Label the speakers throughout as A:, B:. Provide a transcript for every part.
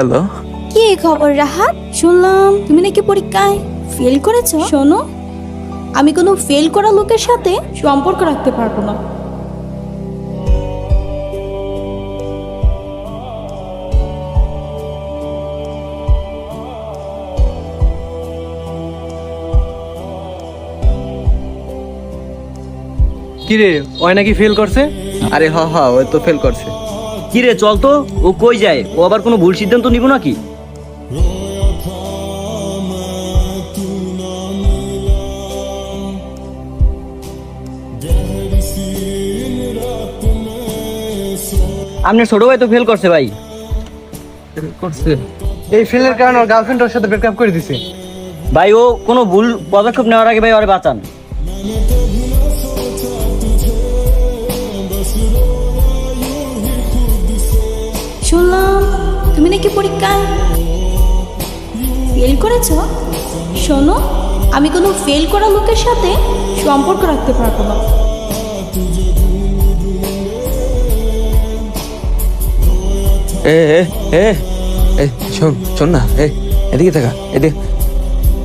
A: Hello.
B: কি খবর রাহাত? শুনলাম তুমি নাকি পরীক্ষায় ফেল করেছ। শোনো আমি কোনো ফেল করা লোকের সাথে সম্পর্ক রাখতে পারব না।
C: কিরে ওই নাকি ফেল করছে?
A: আরে হ হ ওই তো ফেল করছে।
D: কি রে চল তো। ও কই যায়? ও আবার কোনো ভুল সিদ্ধান্ত নিব নাকি? আপনার ছোট ভাই তো ফেল করছে ভাই।
C: করছে। এই ফেলের কারণে ওর গার্লফ্রেন্ড ওর সাথে ব্রেকআপ করে দিছে।
D: ভাই ও কোনো ভুল পদক্ষেপ নেওয়ার আগে ভাই ওরে বাঁচান।
B: নাকি পরীক্ষায় ফেল করেছ? শোনো, আমি কোনো ফেল করা লোকের সাথে সম্পর্ক রাখতে পারব না।
A: এ এ শোন শোন না, এ, এদিকে থাকা এদিকে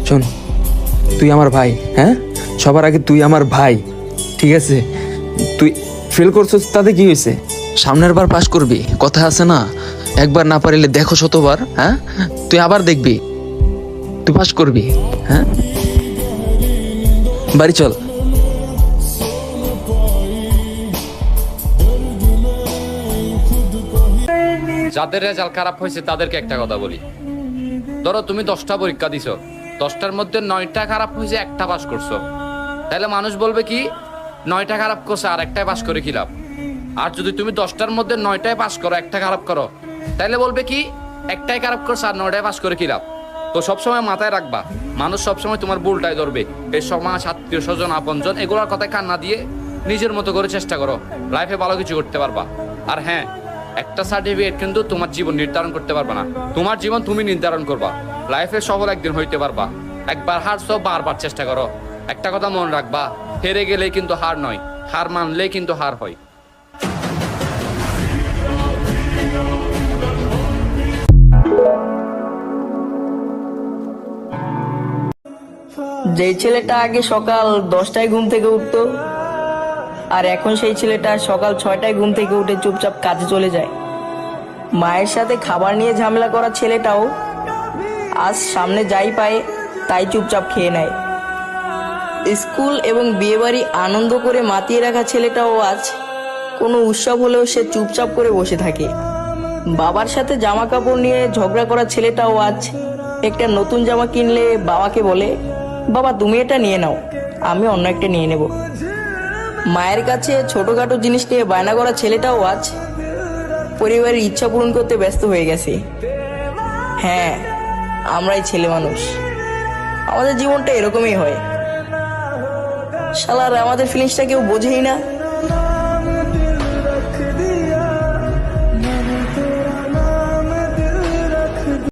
A: শোন, তুই আমার ভাই হ্যাঁ? সবার আগে তুই আমার ভাই, ঠিক আছে? তুই ফেল করছিস, তাতে কি হয়েছে? সামনের বার পাশ করবি, কথা আছে না? একবার না পারিলে দেখো শতবার হ্যাঁ? তুই আবার দেখবি, তুই পাশ করবি হ্যাঁ? বাড়ি চল।
E: যাদের রেজাল্ট খারাপ হয়েছে, তাদেরকে একটা কথা বলি। ধরো, তুমি দশটা পরীক্ষা দিছো। দশটার মধ্যে নয়টা খারাপ হয়েছে, একটা পাস করছ। তাহলে মানুষ বলবে কি, নয়টা খারাপ করছে আর একটাই পাস করে কি লাভ? আর যদি তুমি দশটার মধ্যে নয়টায় পাস করো একটা খারাপ করো তাহলে বলবে কি একটাই খারাপ করছে আর নয়টায় পাস করে কি লাভ? তো সবসময় মাথায় রাখবা, মানুষ সবসময় তোমার ভুলটাই ধরবে। এই সমাজ, আত্মীয় স্বজন, আপনজন, এগুলোর কথায় কান না দিয়ে নিজের মতো করে চেষ্টা করো। লাইফে ভালো কিছু করতে পারবা। আর হ্যাঁ একটা সার্টিফিকেট কিন্তু তোমার জীবন নির্ধারণ করতে পারবে না। তোমার জীবন তুমি নির্ধারণ করবা। লাইফে সফল একদিন হইতে পারবা। একবার হারছো বারবার চেষ্টা করো। একটা কথা মনে রাখবা, হেরে গেলেই কিন্তু হার নয়। হার মানলেই কিন্তু হার হয়।
F: যেই ছেলেটা আগে সকাল দশটায় ঘুম থেকে উঠতো, আর এখন সেই ছেলেটা সকাল ছয়টায় ঘুম থেকে উঠে চুপচাপ কাজে চলে যায়। মায়ের সাথে খাবার নিয়ে ঝামেলা করা ছেলেটাও আজ সামনে যাই পায়, তাই চুপচাপ খেয়ে নেয়। স্কুল এবং বিয়েবাড়ি আনন্দ করে মাতিয়ে রাখা ছেলেটাও আজ কোনো উৎসব হলেও সে চুপচাপ করে বসে থাকে। বাবার সাথে জামা কাপড় নিয়ে ঝগড়া করা ছেলেটাও আজ একটা নতুন জামা কিনলে বাবাকে বলে বাবা, তুমি এটা নিয়ে নাও। আমি অন্য একটা নিয়ে নেব। মায়ের কাছে ছোটখাটো জিনিস নিয়ে বায়না করা ছেলেটাও আজ পরিবারের ইচ্ছা পূরণ করতে ব্যস্ত হয়ে গেছে। হ্যাঁ আমরাই ছেলে মানুষ। আমাদের জীবনটা এরকমই হয়। শালার, আমাদের ফিলিংসটা কেউ বোঝেই না।